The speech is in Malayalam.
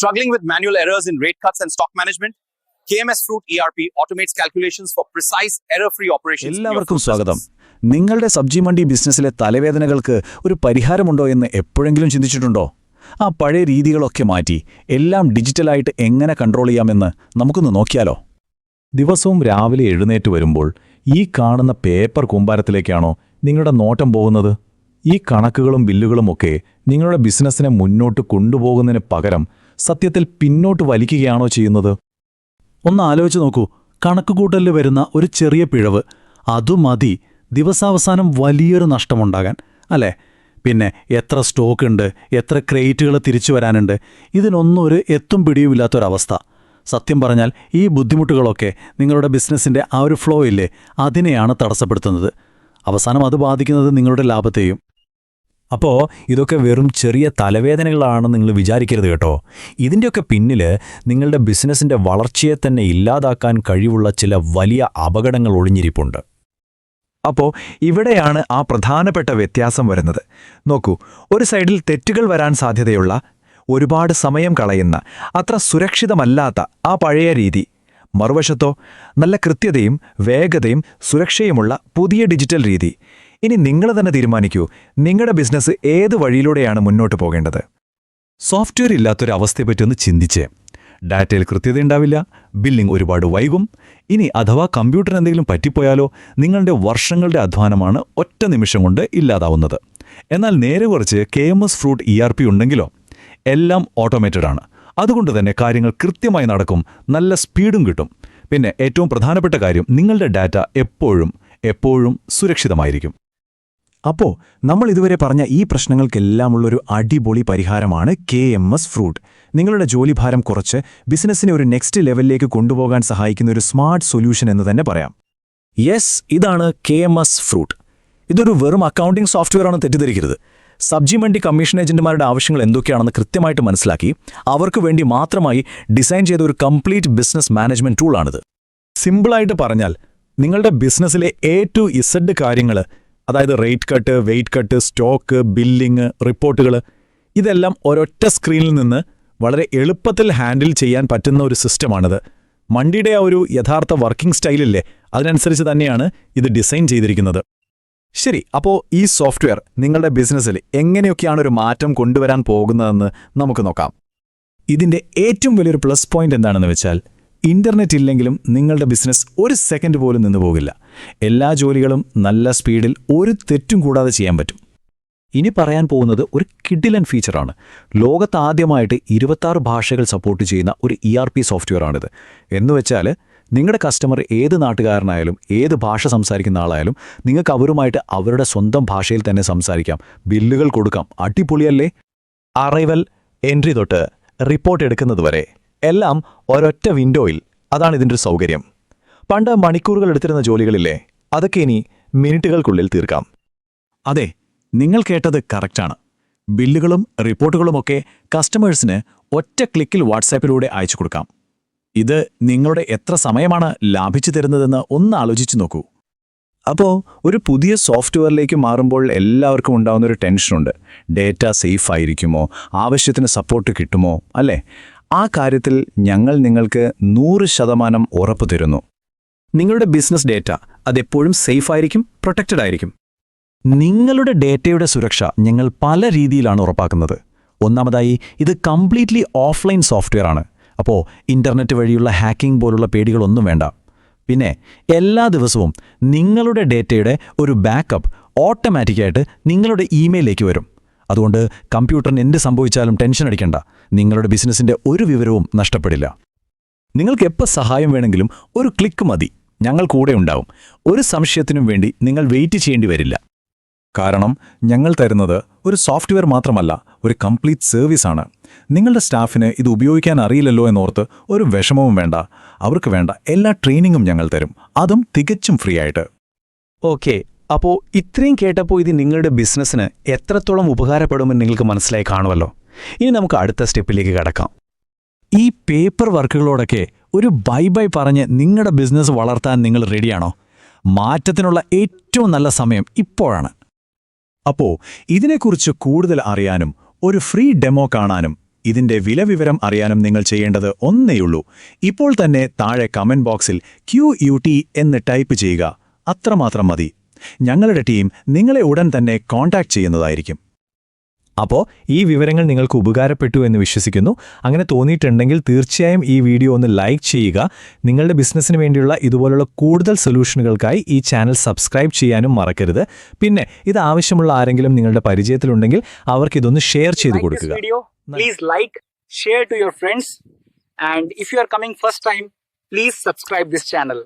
Struggling with manual errors in rate cuts and stock management? KMS Fruit ERP automates calculations for precise error-free operations. എല്ലാവർക്കും സ്വാഗതം. നിങ്ങളുടെ സബ്ജി മണ്ഡി ബിസിനസ്സിലെ തലവേദനകൾക്ക് ഒരു പരിഹാരമുണ്ടോ എന്ന് എപ്പോഴെങ്കിലും ചിന്തിച്ചിട്ടുണ്ടോ ആ പഴയ രീതികളൊക്കെ മാറ്റി എല്ലാം ഡിജിറ്റലായിട്ട് എങ്ങനെ കൺട്രോൾ ചെയ്യാമെന്ന് നമുക്കൊന്ന് നോക്കിയാലോ ദിവസവും രാവിലെ എഴുന്നേറ്റ് വരുമ്പോൾ ഈ കാണുന്ന പേപ്പർ കൂമ്പാരത്തിലേക്കാണോ നിങ്ങളുടെ നോട്ടം പോകുന്നത് ഈ കണക്കുകളും ബില്ലുകളുമൊക്കെ നിങ്ങളുടെ ബിസിനസ്സിനെ മുന്നോട്ട് കൊണ്ടുപോകുന്നതിന് പകരം സത്യത്തിൽ പിന്നോട്ട് വലിക്കുകയാണോ ചെയ്യുന്നത്? ഒന്ന് ആലോചിച്ച് നോക്കൂ. കണക്കുകൂട്ടലിൽ വരുന്ന ഒരു ചെറിയ പിഴവ്. അതു മതി. ദിവസാവസാനം വലിയൊരു നഷ്ടമുണ്ടാകാൻ അല്ലേ? പിന്നെ എത്ര സ്റ്റോക്ക് ഉണ്ട് എത്ര ക്രെഡിറ്റുകൾ തിരിച്ചു വരാനുണ്ട് ഇതിനൊന്നും ഒരു എത്തും പിടിയുമില്ലാത്തൊരവസ്ഥ. സത്യം പറഞ്ഞാൽ ഈ ബുദ്ധിമുട്ടുകളൊക്കെ നിങ്ങളുടെ ബിസിനസ്സിന്റെ ആ ഒരു ഫ്ലോ ഇല്ലേ അതിനെയാണ് തടസ്സപ്പെടുത്തുന്നത്. അവസാനം അത് ബാധിക്കുന്നത് നിങ്ങളുടെ ലാഭത്തെയും അപ്പോൾ ഇതൊക്കെ വെറും ചെറിയ തലവേദനകളാണെന്ന് നിങ്ങൾ വിചാരിക്കരുത് കേട്ടോ. ഇതിന്റെയൊക്കെ പിന്നിൽ നിങ്ങളുടെ ബിസിനസ്സിന്റെ വളർച്ചയെ തന്നെ ഇല്ലാതാക്കാൻ കഴിവുള്ള ചില വലിയ അപകടങ്ങൾ ഒളിഞ്ഞിരിപ്പുണ്ട്. അപ്പോൾ ഇവിടെയാണ് ആ പ്രധാനപ്പെട്ട വ്യത്യാസം വരുന്നത്. നോക്കൂ ഒരു സൈഡിൽ തെറ്റുകൾ വരാൻ സാധ്യതയുള്ള ഒരുപാട് സമയം കളയുന്ന അത്ര സുരക്ഷിതമല്ലാത്ത ആ പഴയ രീതി. മറുവശത്തോ നല്ല കൃത്യതയും വേഗതയും സുരക്ഷയുമുള്ള പുതിയ ഡിജിറ്റൽ രീതി. ഇനി നിങ്ങൾ തന്നെ തീരുമാനിക്കൂ. നിങ്ങളുടെ ബിസിനസ് ഏത് വഴിയിലൂടെയാണ് മുന്നോട്ട് പോകേണ്ടത്? സോഫ്റ്റ്വെയർ ഇല്ലാത്തൊരവസ്ഥയെപ്പറ്റി ഒന്ന് ചിന്തിച്ച്. ഡാറ്റയിൽ കൃത്യതയുണ്ടാവില്ല ബില്ലിംഗ് ഒരുപാട് വൈകും. ഇനി അഥവാ കമ്പ്യൂട്ടർ എന്തെങ്കിലും പറ്റിപ്പോയാലോ നിങ്ങളുടെ വർഷങ്ങളുടെ അധ്വാനമാണ് ഒറ്റ നിമിഷം കൊണ്ട് ഇല്ലാതാവുന്നത്. എന്നാൽ നേരെ കുറച്ച് K M S fruit E R P ഉണ്ടെങ്കിലോ എല്ലാം ഓട്ടോമേറ്റഡ് ആണ്. അതുകൊണ്ട് തന്നെ കാര്യങ്ങൾ കൃത്യമായി നടക്കും നല്ല സ്പീഡും കിട്ടും. പിന്നെ ഏറ്റവും പ്രധാനപ്പെട്ട കാര്യം നിങ്ങളുടെ ഡാറ്റ എപ്പോഴും എപ്പോഴും സുരക്ഷിതമായിരിക്കും. അപ്പോ നമ്മൾ ഇതുവരെ പറഞ്ഞ ഈ പ്രശ്നങ്ങൾക്കെല്ലാമുള്ളൊരു അടിപൊളി പരിഹാരമാണ് കെ എം എസ് ഫ്രൂട്ട്. നിങ്ങളുടെ ജോലിഭാരം കുറച്ച് ബിസിനസ്സിനെ ഒരു നെക്സ്റ്റ് ലെവലിലേക്ക് കൊണ്ടുപോകാൻ സഹായിക്കുന്ന ഒരു സ്മാർട്ട് സൊല്യൂഷൻ എന്ന് തന്നെ പറയാം. യെസ് ഇതാണ് കെ എം എസ് ഫ്രൂട്ട്. ഇതൊരു വെറും അക്കൗണ്ടിംഗ് സോഫ്റ്റ്വെയർ ആണ് തെറ്റിദ്ധരിക്കരുത്. സബ്ജി മണ്ടി കമ്മീഷൻ ഏജന്റുമാരുടെ ആവശ്യങ്ങൾ എന്തൊക്കെയാണെന്ന് കൃത്യമായിട്ട് മനസ്സിലാക്കി അവർക്ക് വേണ്ടി മാത്രമായി ഡിസൈൻ ചെയ്ത ഒരു കംപ്ലീറ്റ് ബിസിനസ് മാനേജ്മെന്റ് ടൂളാണിത്. സിമ്പിളായിട്ട് പറഞ്ഞാൽ നിങ്ങളുടെ ബിസിനസ്സിലെ എ ടു ഇസഡ് കാര്യങ്ങൾ അതായത് rate cut weight cut stock billing റിപ്പോർട്ടുകൾ ഇതെല്ലാം ഒരൊറ്റ സ്ക്രീനിൽ നിന്ന് വളരെ എളുപ്പത്തിൽ ഹാൻഡിൽ ചെയ്യാൻ പറ്റുന്ന ഒരു സിസ്റ്റമാണിത് മണ്ടിയുടെ ആ ഒരു യഥാർത്ഥ വർക്കിംഗ് സ്റ്റൈലില്ലേ അതിനനുസരിച്ച് തന്നെയാണ് ഇത് ഡിസൈൻ ചെയ്തിരിക്കുന്നത്. ശരി അപ്പോൾ ഈ സോഫ്റ്റ്വെയർ നിങ്ങളുടെ ബിസിനസ്സിൽ എങ്ങനെയൊക്കെയാണ് ഒരു മാറ്റം കൊണ്ടുവരാൻ പോകുന്നതെന്ന് നമുക്ക് നോക്കാം. ഇതിന്റെ ഏറ്റവും വലിയൊരു പ്ലസ് പോയിന്റ് എന്താണെന്ന് വെച്ചാൽ ഇന്റർനെറ്റ് ഇല്ലെങ്കിലും നിങ്ങളുടെ ബിസിനസ് ഒരു സെക്കൻഡ് പോലും നിന്നു പോകില്ല. എല്ലാ ജോലികളും നല്ല സ്പീഡിൽ ഒരു തെറ്റും കൂടാതെ ചെയ്യാൻ പറ്റും. ഇനി പറയാൻ പോകുന്നത് ഒരു കിഡിലൻ ഫീച്ചറാണ്. ലോകത്ത് ആദ്യമായിട്ട് ഇരുപത്താറ് ഭാഷകൾ സപ്പോർട്ട് ചെയ്യുന്ന ഒരു ഇ ആർ പി സോഫ്റ്റ്വെയറാണിത്. എന്നുവെച്ചാൽ നിങ്ങളുടെ കസ്റ്റമർ ഏത് നാട്ടുകാരനായാലും ഏത് ഭാഷ സംസാരിക്കുന്ന ആളായാലും നിങ്ങൾക്ക് അവരുമായിട്ട് അവരുടെ സ്വന്തം ഭാഷയിൽ തന്നെ സംസാരിക്കാം. ബില്ലുകൾ കൊടുക്കാം. അടിപൊളിയല്ലേ? അറൈവൽ എൻട്രി തൊട്ട് റിപ്പോർട്ട് എടുക്കുന്നതുവരെ എല്ലാം ഒരൊറ്റ വിൻഡോയിൽ അതാണ് ഇതിന്റെ സൗകര്യം. പണ്ട് മണിക്കൂറുകൾ എടുത്തിരുന്ന ജോലികളില്ലേ? അതൊക്കെ ഇനി മിനിറ്റുകൾക്കുള്ളിൽ തീർക്കാം. അതെ നിങ്ങൾ കേട്ടത് കറക്റ്റാണ്. ബില്ലുകളും റിപ്പോർട്ടുകളുമൊക്കെ കസ്റ്റമേഴ്സിന് ഒറ്റ ക്ലിക്കിൽ വാട്സാപ്പിലൂടെ അയച്ചു കൊടുക്കാം. ഇത് നിങ്ങളുടെ എത്ര സമയമാണ് ലാഭിച്ചു തരുന്നതെന്ന് ഒന്ന് ആലോചിച്ചു നോക്കൂ. അപ്പോൾ ഒരു പുതിയ സോഫ്റ്റ്വെയറിലേക്ക് മാറുമ്പോൾ എല്ലാവർക്കും ഉണ്ടാകുന്ന ഒരു ടെൻഷനുണ്ട്. ഡേറ്റ സേഫ് ആയിരിക്കുമോ? ആവശ്യത്തിന് സപ്പോർട്ട് കിട്ടുമോ? അല്ലേ? ആ കാര്യത്തിൽ ഞങ്ങൾ നിങ്ങൾക്ക് നൂറ് ശതമാനം ഉറപ്പ് തരുന്നു. നിങ്ങളുടെ ബിസിനസ് ഡേറ്റ അതെപ്പോഴും സേഫ് ആയിരിക്കും പ്രൊട്ടക്റ്റഡ് ആയിരിക്കും. നിങ്ങളുടെ ഡേറ്റയുടെ സുരക്ഷ ഞങ്ങൾ പല രീതിയിലാണ് ഉറപ്പാക്കുന്നത്. ഒന്നാമതായി ഇത് കംപ്ലീറ്റ്ലി ഓഫ്ലൈൻ സോഫ്റ്റ്വെയർ ആണ്. അപ്പോൾ ഇന്റർനെറ്റ് വഴിയുള്ള ഹാക്കിംഗ് പോലുള്ള പേടികളൊന്നും വേണ്ട. പിന്നെ എല്ലാ ദിവസവും നിങ്ങളുടെ ഡേറ്റയുടെ ഒരു ബാക്കപ്പ് ഓട്ടോമാറ്റിക്കായിട്ട് നിങ്ങളുടെ ഇമെയിലേക്ക് വരും. അതുകൊണ്ട് കമ്പ്യൂട്ടറിന് എന്ത് സംഭവിച്ചാലും ടെൻഷൻ അടിക്കണ്ട. നിങ്ങളുടെ ബിസിനസ്സിന്റെ ഒരു വിവരവും നഷ്ടപ്പെടില്ല. നിങ്ങൾക്ക് എപ്പോൾ സഹായം വേണമെങ്കിലും ഒരു ക്ലിക്ക് മതി. ഞങ്ങൾ കൂടെ ഉണ്ടാവും. ഒരു സംശയത്തിനും വേണ്ടി നിങ്ങൾ വെയിറ്റ് ചെയ്യേണ്ടി വരില്ല. കാരണം ഞങ്ങൾ തരുന്നത് ഒരു സോഫ്റ്റ്വെയർ മാത്രമല്ല ഒരു കംപ്ലീറ്റ് സർവീസ് ആണ്. നിങ്ങളുടെ സ്റ്റാഫിന് ഇത് ഉപയോഗിക്കാൻ അറിയില്ലല്ലോ എന്നോർത്ത് ഒരു വിഷമവും വേണ്ട. അവർക്ക് വേണ്ട എല്ലാ ട്രെയിനിങ്ങും ഞങ്ങൾ തരും. അതും തികച്ചും ഫ്രീ ആയിട്ട്. ഓക്കെ. അപ്പോൾ ഇത്രയും കേട്ടപ്പോൾ ഇത് നിങ്ങളുടെ ബിസിനസ്സിന് എത്രത്തോളം ഉപകാരപ്പെടുമെന്ന് നിങ്ങൾക്ക് മനസ്സിലായി കാണുമല്ലോ. ഇനി നമുക്ക് അടുത്ത സ്റ്റെപ്പിലേക്ക് കടക്കാം. ഈ പേപ്പർ വർക്കുകളോടൊക്കെ ഒരു ബൈ ബൈ പറഞ്ഞ് നിങ്ങളുടെ ബിസിനസ് വളർത്താൻ നിങ്ങൾ റെഡിയാണോ മാറ്റത്തിനുള്ള ഏറ്റവും നല്ല സമയം ഇപ്പോഴാണ്. അപ്പോ ഇതിനെക്കുറിച്ച് കൂടുതൽ അറിയാനും ഒരു ഫ്രീ ഡെമോ കാണാനും ഇതിന്റെ വിലവിവരം അറിയാനും നിങ്ങൾ ചെയ്യേണ്ടത് ഒന്നേയുള്ളൂ. ഇപ്പോൾ തന്നെ താഴെ കമന്റ് ബോക്സിൽ ക്യു യു ടി എന്ന് ടൈപ്പ് ചെയ്യുക. അത്രമാത്രം മതി. ഞങ്ങളുടെ ടീം നിങ്ങളെ ഉടൻ തന്നെ കോൺടാക്ട് ചെയ്യുന്നതായിരിക്കും. അപ്പോൾ ഈ വിവരങ്ങൾ നിങ്ങൾക്ക് ഉപകാരപ്പെട്ടു എന്ന് വിശ്വസിക്കുന്നു. അങ്ങനെ തോന്നിയിട്ടുണ്ടെങ്കിൽ തീർച്ചയായും ഈ വീഡിയോ ഒന്ന് ലൈക്ക് ചെയ്യുക. നിങ്ങളുടെ ബിസിനസ്സിന് വേണ്ടിയുള്ള ഇതുപോലുള്ള കൂടുതൽ സൊല്യൂഷനുകൾക്കായി ഈ ചാനൽ സബ്സ്ക്രൈബ് ചെയ്യാനും മറക്കരുത്. പിന്നെ ഇത് ആവശ്യമുള്ള ആരെങ്കിലും നിങ്ങളുടെ പരിചയത്തിലുണ്ടെങ്കിൽ അവർക്ക് ഇതൊന്ന് ഷെയർ ചെയ്ത് കൊടുക്കുക. and if you are coming first time please subscribe this channel.